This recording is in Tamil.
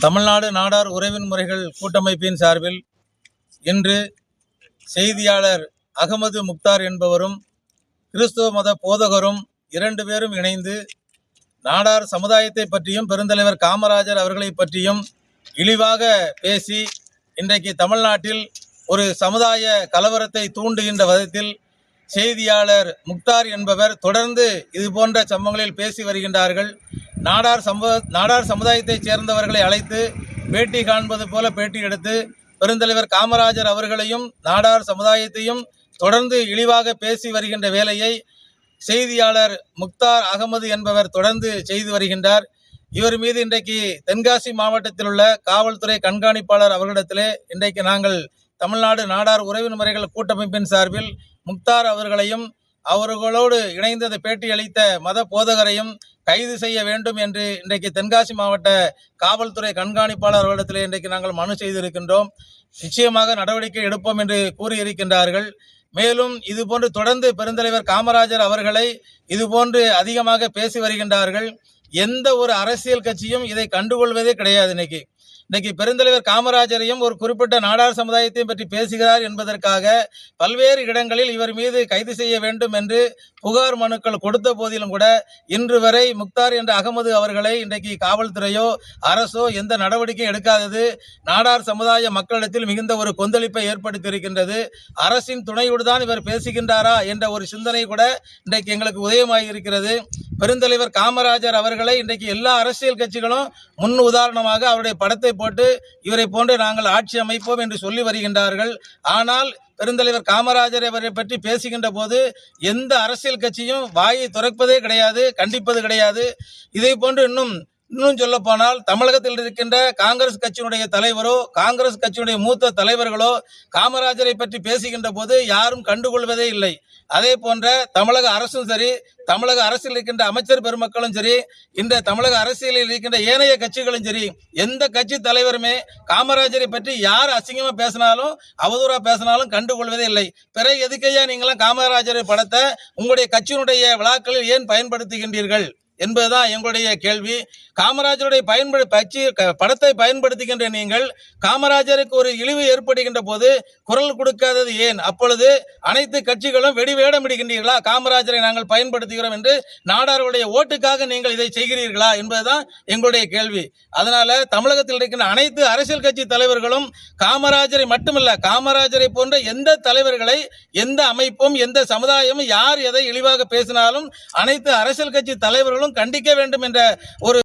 தமிழ்நாடு நாடார் உறவின் முறைகள் கூட்டமைப்பின் சார்பில் இன்று செய்தியாளர் அகமது முக்தார் என்பவரும் கிறிஸ்துவ மத போதகரும் இரண்டு பேரும் இணைந்து நாடார் சமுதாயத்தை பற்றியும் பெருந்தலைவர் காமராஜர் அவர்களை பற்றியும் இழிவாக பேசி இன்றைக்கு தமிழ்நாட்டில் ஒரு சமுதாய கலவரத்தை தூண்டுகின்ற விதத்தில் செய்தியாளர் முக்தார் என்பவர் தொடர்ந்து இது போன்ற சம்பவங்களில் பேசி வருகின்றார்கள். நாடார் சமூக நாடார் சமுதாயத்தைச் சேர்ந்தவர்களை அழைத்து பேட்டி காண்பது போல பேட்டி எடுத்து பெருந்தலைவர் காமராஜர் அவர்களையும் நாடார் சமுதாயத்தையும் தொடர்ந்து இழிவாக பேசி வருகின்ற வேலையை செய்தியாளர் முக்தார் அகமது என்பவர் தொடர்ந்து செய்து வருகின்றார். இவர் மீது இன்றைக்கு தென்காசி மாவட்டத்தில் உள்ள காவல்துறை கண்காணிப்பாளர் அவர்களிடத்திலே இன்றைக்கு நாங்கள் தமிழ்நாடு நாடார் உறவின் முறைகள் கூட்டமைப்பின் சார்பில் முக்தார் அவர்களையும் அவர்களோடு இணைந்து அந்த பேட்டி அளித்த மத போதகரையும் கைது செய்ய வேண்டும் என்று இன்றைக்கு தென்காசி மாவட்ட காவல்துறை கண்காணிப்பாளர் அவர்களிடத்திலே இன்றைக்கு நாங்கள் மனு செய்திருக்கின்றோம். நிச்சயமாக நடவடிக்கை எடுப்போம் என்று கூறியிருக்கின்றார்கள். மேலும் இதுபோன்று தொடர்ந்து பெருந்தலைவர் காமராஜர் அவர்களை இதுபோன்று அதிகமாக பேசி வருகின்றார்கள். எந்த ஒரு அரசியல் கட்சியும் இதை கண்டுகொள்வதே கிடையாது இன்னைக்கு. இன்னைக்கு பெருந்தலைவர் காமராஜரையும் ஒரு குறிப்பிட்ட நாடார் சமுதாயத்தையும் பற்றி பேசுகிறார் என்பதற்காக பல்வேறு இடங்களில் இவர் மீது கைது செய்ய வேண்டும் என்று புகார் மனுக்கள் கொடுத்த போதிலும் கூட இன்று வரை முக்தார் என்ற அகமது அவர்களை இன்றைக்கு காவல்துறையோ அரசோ எந்த நடவடிக்கையும் எடுக்காதது. நாடார் சமுதாய மக்களிடத்தில் மிகுந்த ஒரு கொந்தளிப்பை ஏற்படுத்தியிருக்கின்றது. அரசின் துணையோடு தான் இவர் பேசுகின்றாரா என்ற ஒரு சிந்தனை கூட இன்றைக்கு எங்களுக்கு உதயமாகி இருக்கிறது பெருந்தலைவர் காமராஜர் அவர்களை இன்றைக்கு எல்லா அரசியல் கட்சிகளும் முன் உதாரணமாக அவருடைய படத்தை போட்டு இவரை போன்று நாங்கள் ஆட்சி அமைப்போம் என்று சொல்லி வருகின்றார்கள். ஆனால் பெருந்தலைவர் காமராஜர் அவரை பற்றி பேசுகின்ற போது எந்த அரசியல் கட்சியும் வாயை துறப்பதே கிடையாது கண்டிப்பது கிடையாது. இதை போன்று இன்னும் இன்னும் சொல்ல போனால் தமிழகத்தில் இருக்கின்ற காங்கிரஸ் கட்சியினுடைய தலைவரோ காங்கிரஸ் கட்சியினுடைய மூத்த தலைவர்களோ காமராஜரை பற்றி பேசுகின்ற போது யாரும் கண்டுகொள்வதே இல்லை. அதே போன்ற தமிழக அரசும் சரி தமிழக அரசில் இருக்கின்ற அமைச்சர் பெருமக்களும் சரி இந்த தமிழக அரசியலில் இருக்கின்ற ஏனைய கட்சிகளும் சரி எந்த கட்சி தலைவருமே காமராஜரை பற்றி யார் அசிங்கமாக பேசினாலும் அவதூறாக பேசினாலும் கண்டுகொள்வதே இல்லை. பிறகு எதுக்கையா நீங்களாம் காமராஜரை படத்தை உங்களுடைய கட்சியினுடைய விழாக்களில் ஏன் பயன்படுத்துகின்றீர்கள்? என்பதுதான் எங்களுடைய கேள்வி. காமராஜருடைய பயன்படு பச்சி படத்தை பயன்படுத்துகின்ற நீங்கள் காமராஜருக்கு ஒரு இழிவு ஏற்படுகின்ற போது குரல் கொடுக்காதது ஏன்? அப்பொழுது அனைத்து கட்சிகளும் வெடி வேடமிடுகின்றீர்களா காமராஜரை நாங்கள் பயன்படுத்துகிறோம் என்று நாடாருடைய ஓட்டுக்காக நீங்கள் இதை செய்கிறீர்களா? என்பதுதான் எங்களுடைய கேள்வி. அதனால தமிழகத்தில் இருக்கின்ற அனைத்து அரசியல் கட்சி தலைவர்களும் காமராஜரை மட்டுமல்ல காமராஜரை போன்ற எந்த தலைவர்களை எந்த அமைப்பும் எந்த சமுதாயமும் யார் எதை இழிவாக பேசினாலும் அனைத்து அரசியல் கட்சி தலைவர்களும் கண்டிக்க வேண்டும் என்ற ஒரு